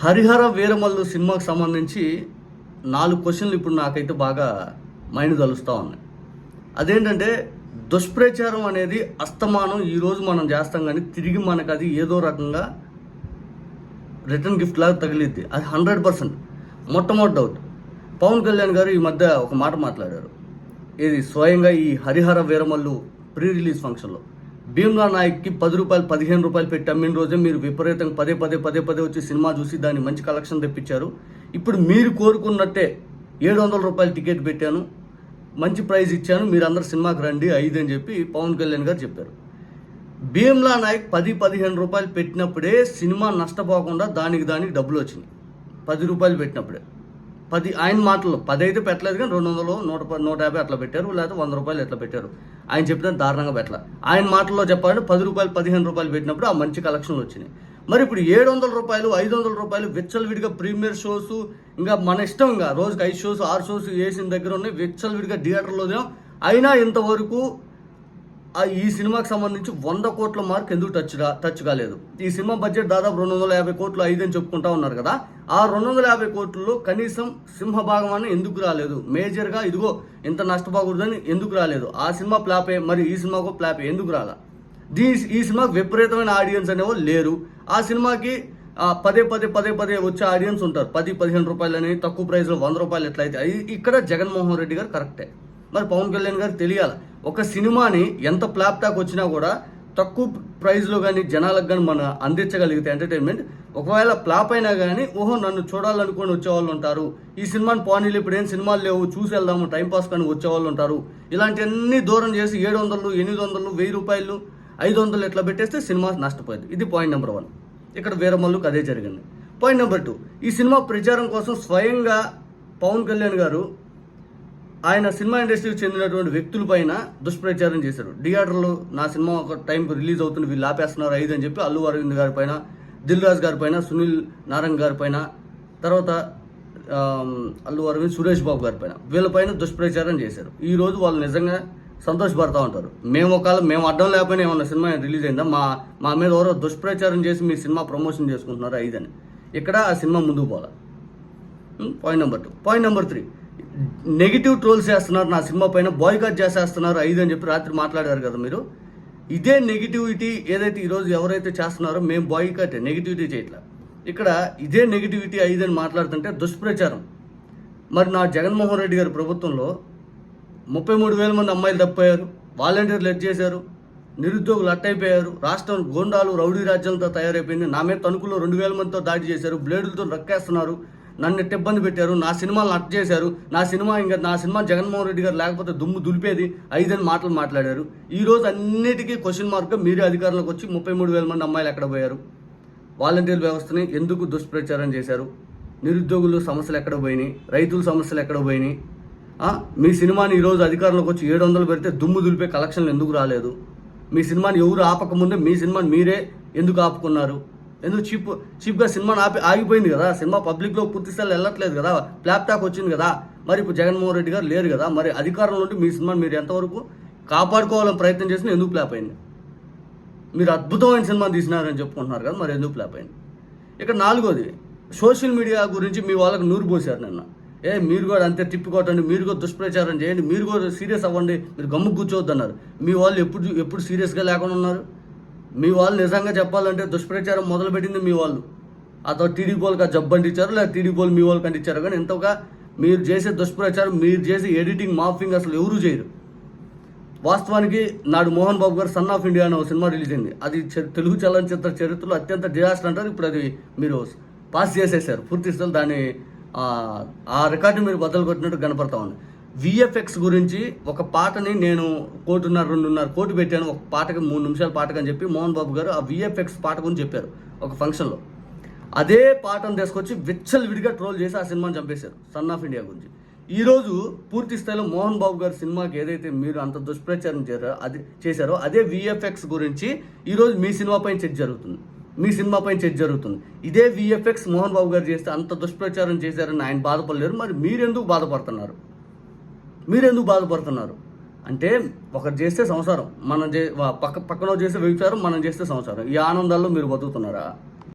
హరిహర వీరమల్లు సినిమాకి సంబంధించి నాలుగు క్వశ్చన్లు ఇప్పుడు నాకైతే బాగా మైండ్ కలుస్తూ ఉన్నాయి. అదేంటంటే దుష్ప్రచారం అనేది అస్తమానం ఈరోజు మనం చేస్తాం కానీ తిరిగి మనకు అది ఏదో రకంగా రిటర్న్ గిఫ్ట్ లాగా తగిలిద్ది. అది హండ్రెడ్ పర్సెంట్. మొట్టమొదటి డౌట్. పవన్ కళ్యాణ్ గారు ఈ మధ్య ఒక మాట మాట్లాడారు. ఇది స్వయంగా ఈ హరిహర వీరమల్లు ప్రీ రిలీజ్ ఫంక్షన్లో. భీమ్లా నాయక్కి పది రూపాయలు పదిహేను రూపాయలు పెట్టి అమ్మిన రోజే మీరు విపరీతంగా పదే పదే పదే పదే వచ్చి సినిమా చూసి దాన్ని మంచి కలెక్షన్ తెప్పించారు. ఇప్పుడు మీరు కోరుకున్నట్టే ఏడు వందల రూపాయలు టికెట్ పెట్టాను మంచి ప్రైజ్ ఇచ్చాను మీరు అందరు సినిమాకి రండి ఐదు అని చెప్పి పవన్ కళ్యాణ్ గారు చెప్పారు. భీమ్లా నాయక్ పది పదిహేను రూపాయలు పెట్టినప్పుడే సినిమా నష్టపోకుండా దానికి దానికి డబ్బులు వచ్చింది. పది రూపాయలు పెట్టినప్పుడే. పది ఆయన మాటలు పది అయితే పెట్టలేదు కానీ రెండు వందలు నూట నూట యాభై అట్లా పెట్టారు లేకపోతే వంద రూపాయలు ఎట్లా పెట్టారు. ఆయన చెప్పిన దారుణంగా పెట్టాల. ఆయన మాటల్లో చెప్పాలంటే పది రూపాయలు పదిహేను రూపాయలు పెట్టినప్పుడు ఆ మంచి కలెక్షన్లు వచ్చినాయి. మరి ఇప్పుడు ఏడు వందల రూపాయలు ఐదు వందల రూపాయలు విచ్చలవిడిగా ప్రీమియర్ షోస్ ఇంకా మన ఇష్టం ఇంకా రోజుకి ఐదు షోస్ ఆరు షోస్ వేసిన దగ్గర ఉన్నాయి విచ్చలవిడిగా థియేటర్లో అయినా ఇంతవరకు ఈ సినిమాకి సంబంధించి వంద కోట్ల మార్క్ ఎందుకు టచ్ టచ్ కాలేదు. ఈ సినిమా బడ్జెట్ దాదాపు రెండు వందల యాభై కోట్లు ఐదు అని చెప్పుకుంటా ఉన్నారు కదా. ఆ రెండు వందల యాభై కోట్లలో కనీసం సింహ అని ఎందుకు రాలేదు? మేజర్గా ఇదిగో ఇంత నష్టపోకూడదని ఎందుకు రాలేదు? ఆ సినిమా ప్లాపే మరి ఈ సినిమాకు ప్లాపే ఎందుకు రాలా? దీ ఈ సినిమాకి విపరీతమైన ఆడియన్స్ అనేవాళ్ళు లేరు. ఆ సినిమాకి పదే పదే పదే పదే వచ్చే ఆడియన్స్ ఉంటారు. పది పదిహేను రూపాయలు అని తక్కువ ప్రైస్లో వంద రూపాయలు ఎట్లయితే ఇక్కడ జగన్మోహన్ రెడ్డి గారు కరెక్టే మరి పవన్ కళ్యాణ్ గారు తెలియాలి? ఒక సినిమాని ఎంత ఫ్లాప్ టాక్ వచ్చినా కూడా తక్కువ ప్రైస్లో కానీ జనాలకు కానీ మనం అందించగలిగితే ఎంటర్టైన్మెంట్ ఒకవేళ ఫ్లాప్ అయినా కానీ ఓహో నన్ను చూడాలనుకొని వచ్చేవాళ్ళు ఉంటారు. ఈ సినిమాని పోనీలు ఇప్పుడు ఏం సినిమాలు లేవు చూసి వెళ్దాము టైంపాస్ కానీ వచ్చేవాళ్ళు ఉంటారు. ఇలాంటివన్నీ దూరం చేసి ఏడు వందలు ఎనిమిది వందలు వెయ్యి రూపాయలు ఐదు వందలు ఎట్లా పెట్టేస్తే సినిమా నష్టపోయింది. ఇది పాయింట్ నెంబర్ వన్ ఇక్కడ వీరమల్లుకు అదే జరిగింది. పాయింట్ నెంబర్ టూ ఈ సినిమా ప్రచారం కోసం స్వయంగా పవన్ కళ్యాణ్ గారు ఆయన సినిమా ఇండస్ట్రీకి చెందినటువంటి వ్యక్తులపైన దుష్ప్రచారం చేశారు. థియేటర్లో నా సినిమా ఒక టైంకి రిలీజ్ అవుతుంది వీళ్ళు ఆపేస్తున్నారు ఐదు అని చెప్పి అల్లు అరవింద్ గారి పైన దిల్ రాజు గారి పైన సునీల్ నారాయణ్ గారి పైన తర్వాత అల్లు అరవింద్ సురేష్ బాబు గారి పైన వీళ్ళపైన దుష్ప్రచారం చేశారు. ఈరోజు వాళ్ళు నిజంగా సంతోషపడతా ఉంటారు. మేము ఒకవేళ మేము అడ్డం లేకపోయినా ఏమన్నా సినిమా రిలీజ్ అయిందా? మా మా మీద ఎవరో దుష్ప్రచారం చేసి మీ సినిమా ప్రమోషన్ చేసుకుంటున్నారు? ఐదని ఇక్కడ ఆ సినిమా ముందుకు పోవాలి. Point number two point number three negative trolls చేస్తున్నారు నా సినిమా పైన బాయ్కాట్ చేసేస్తున్నారు ఐదు అని చెప్పి రాత్రి మాట్లాడారు కదా మీరు. ఇదే నెగిటివిటీ ఏదైతే ఈరోజు ఎవరైతే చేస్తున్నారో మేము బాయ్కాట్ నెగిటివిటీ చేయట్లా. ఇక్కడ ఇదే నెగిటివిటీ ఐదు అని మాట్లాడుతుంటే దుష్ప్రచారం. మరి నా జగన్మోహన్ రెడ్డి గారి ప్రభుత్వంలో ముప్పై మూడు వేల మంది అమ్మాయిలు తప్పయ్యారు వాలంటీర్లు ఎడ్ చేశారు నిరుద్యోగులు అట్టయిపోయారు రాష్ట్రం గోండాలు రౌడీ రాజ్యాలతో తయారైపోయింది నా మీద తణుకులో రెండు వేల మందితో దాడి చేశారు బ్లేడులతో రక్కేస్తున్నారు నన్ను ఎట్ట ఇబ్బంది పెట్టారు? నా సినిమాలు నట్ చేశారు. నా సినిమా ఇంకా నా సినిమా జగన్మోహన్ రెడ్డి గారు లేకపోతే దుమ్ము దులిపేది ఐదని మాటలు మాట్లాడారు. ఈరోజు అన్నిటికీ క్వశ్చన్ మార్క్ మీరే అధికారంలోకి వచ్చి ముప్పై మూడు వేల మంది అమ్మాయిలు ఎక్కడ పోయారు? వాలంటీర్ వ్యవస్థని ఎందుకు దుష్ప్రచారం చేశారు? నిరుద్యోగులు సమస్యలు ఎక్కడ పోయినాయి? రైతుల సమస్యలు ఎక్కడ పోయినాయి? మీ సినిమాని ఈరోజు అధికారంలోకి వచ్చి ఏడు వందలు పెడితే దుమ్ము దులిపే కలెక్షన్లు ఎందుకు రాలేదు? మీ సినిమాని ఎవరు ఆపకముందే మీ సినిమాని మీరే ఎందుకు ఆపుకున్నారు? ఎందుకు చీప్ చీప్గా సినిమా ఆపి ఆగిపోయింది కదా? సినిమా పబ్లిక్లో పూర్తి స్థాయిలో వెళ్ళట్లేదు కదా? ఫ్లాప్ టాక్ వచ్చింది కదా? మరి ఇప్పుడు జగన్మోహన్ రెడ్డి గారు లేరు కదా? మరి అధికారంలో ఉండి మీ సినిమాని మీరు ఎంతవరకు కాపాడుకోవాలని ప్రయత్నం చేసిన ఎందుకు ఫ్లాప్ అయింది? మీరు అద్భుతమైన సినిమా తీసినారని చెప్పుకుంటున్నారు కదా మరి ఎందుకు ఫ్లాప్ అయింది? ఇక్కడ నాలుగోది సోషల్ మీడియా గురించి మీ వాళ్ళకి నూరు పోసారు నిన్న. ఏ మీరు కూడా అంతే తిప్పికొట్టండి మీరు కూడా దుష్ప్రచారం చేయండి మీరు కూడా సీరియస్ అవ్వండి మీరు గమ్ము కూర్చోవద్దన్నారు. మీ వాళ్ళు ఎప్పుడు ఎప్పుడు సీరియస్గా లేకుండా ఉన్నారు? మీ వాళ్ళు నిజంగా చెప్పాలంటే దుష్ప్రచారం మొదలుపెట్టింది మీ వాళ్ళు. అతను టీడీపీ వాళ్ళకి జబ్బు అంటించారు లేదా టీడీపీ వాళ్ళు మీ వాళ్ళకి అంటించారు. కానీ ఎంతగా మీరు చేసే దుష్ప్రచారం మీరు చేసే ఎడిటింగ్ మాఫింగ్ అసలు ఎవరు చేయరు. వాస్తవానికి నాడు మోహన్ బాబు గారు సన్ ఆఫ్ ఇండియా అనే ఒక సినిమా రిలీజ్ అయింది. అది తెలుగు చలనచిత్ర చరిత్రలో అత్యంత డిజాస్టర్ అంటారు. ఇప్పుడు అది మీరు పాస్ చేసేసారు. పూర్తి స్థాయి దాన్ని ఆ, ఆ రికార్డు మీరు బద్దలు కొట్టినట్టు కనపడతా ఉంది. విఎఫ్ఎక్స్ గురించి ఒక పాటని నేను కోటిన్నర రెండున్నర కోటి పెట్టాను. ఒక పాటకి మూడు నిమిషాల పాటకు అని చెప్పి మోహన్ బాబు గారు ఆ విఎఫ్ఎక్స్ పాట గురించి చెప్పారు ఒక ఫంక్షన్లో అదే పాటను తీసుకొచ్చి విచ్చలు విడిగా ట్రోల్ చేసి ఆ సినిమాని చంపేశారు సన్ ఆఫ్ ఇండియా గురించి. ఈరోజు పూర్తి స్థాయిలో మోహన్ బాబు గారి సినిమాకి ఏదైతే మీరు అంత దుష్ప్రచారం చేశారో అది చేశారో అదే విఎఫ్ఎక్స్ గురించి ఈరోజు మీ సినిమాపై చర్చ జరుగుతుంది. మీ సినిమాపై చర్చ జరుగుతుంది. ఇదే విఎఫ్ఎక్స్ మోహన్ బాబు గారు చేస్తే అంత దుష్ప్రచారం చేశారని ఆయన బాధపడలేరు. మరి మీరెందుకు బాధపడుతున్నారు? మీరెందుకు బాధపడుతున్నారు? అంటే ఒకరు చేస్తే సంసారం మనం చే పక్క పక్కన చేస్తే వ్యభిచారం మనం చేస్తే సంసారం. ఈ ఆనందాల్లో మీరు బతుకుతున్నారా?